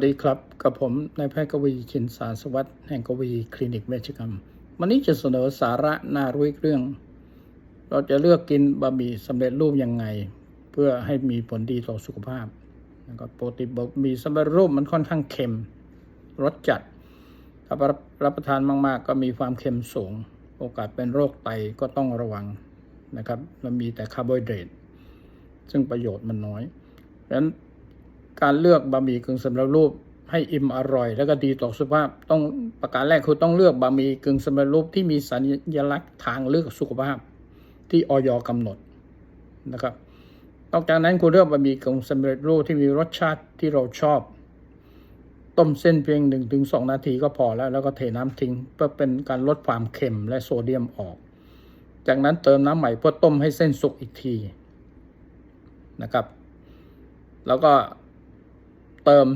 สวัสดีครับ กับผมนายแพทย์กวีชินสารสวัสดิ์แห่งกวีคลินิกเวชกรรม วันนี้จะเสนอสาระน่ารู้อีกเรื่อง เราจะเลือกกินบะหมี่สำเร็จรูปยังไง เพื่อให้มีผลดีต่อสุขภาพนะครับปกติบะหมี่สำเร็จรูปมันค่อนข้างเค็มรสจัด ถ้ารับรับประทานมาก ๆ ก็มีความเค็มสูง โอกาสเป็นโรคไตก็ต้องระวังนะครับมันมีแต่คาร์โบไฮเดรตซึ่งประโยชน์มันน้อยดังนั้น การเลือกบะหมี่กึ่งสำเร็จรูปให้อิ่มอร่อย แล้วก็ดีต่อสุขภาพต้องประการแรกคือต้องเลือกบะหมี่กึ่งสำเร็จรูปที่มีสัญลักษณ์ทางเลือกสุขภาพที่ออยกำหนดนะครับนอกจากนั้นคุณเลือกบะหมี่กึ่งสำเร็จรูปที่มีรสชาติที่เราชอบ ต้มเส้นเพียงหนึ่งถึงสองนาทีก็พอแล้ว แล้วก็เทน้ำทิ้งเพื่อเป็นการลดความเค็มและโซเดียมออก จากนั้นเติมน้ำใหม่เพื่อต้มให้เส้นสุกอีกทีนะครับ แล้วก็ เติม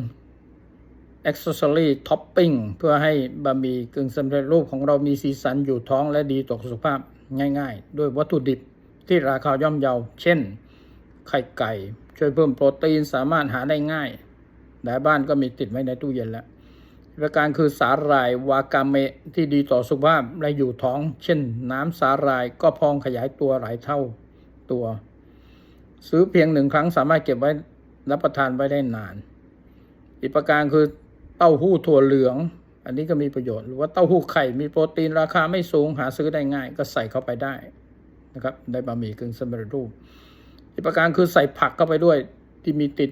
accessory topping เพื่อให้บะหมี่กึ่งสำเร็จรูปของเรามีสีสันอยู่ท้องและดีต่อสุขภาพง่ายๆ ด้วยวัตถุดิบที่ราคาย่อมเยา เช่น ไข่ไก่ ช่วยเพิ่มโปรตีนสามารถหาได้ง่าย หลายบ้านก็มีติดไว้ในตู้เย็นแล้วประการคือสาหร่ายวากาเมะที่ดีต่อสุขภาพและอยู่ท้อง เช่น น้ำสาหร่ายก็พองขยายตัวหลายเท่าตัว ซื้อเพียงหนึ่งครั้งสามารถเก็บไว้รับประทานไว้ได้นาน อีกประการคือเต้าหู้ถั่วเหลือง อันนี้ก็มีประโยชน์หรือว่าเต้าหู้ไข่มีโปรตีนราคาไม่สูงหาซื้อได้ง่าย ก็ใส่เข้าไปได้นะครับในบะหมี่กึ่งสำเร็จรูป อีกประการคือใส่ผักเข้าไปด้วยที่มีติด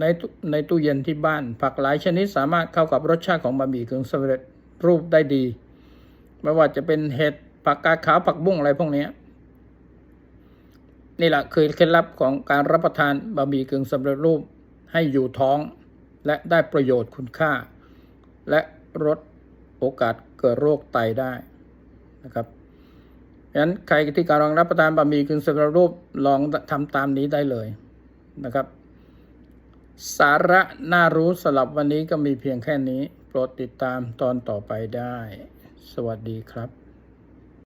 ในในตู้เย็นที่บ้าน ผักหลายชนิดสามารถเข้ากับรสชาติของบะหมี่กึ่งสำเร็จรูปได้ดี ไม่ว่าจะเป็นเห็ดผักกาดขาวผักบุ้งอะไรพวกนี้นี่แหละคือเคล็ดลับของการรับประทานบะหมี่กึ่งสำเร็จรูปให้อยู่ท้อง และได้ประโยชน์คุณค่า และลดโอกาสเกิดโรคไตได้นะครับฉะนั้นใครที่กำลังรับประทานบะหมี่กึ่งสำเร็จรูปลองทำตามนี้ได้เลยนะครับ สาระน่ารู้สำหรับวันนี้ก็มีเพียงแค่นี้ โปรดติดตามตอนต่อไปได้ สวัสดีครับ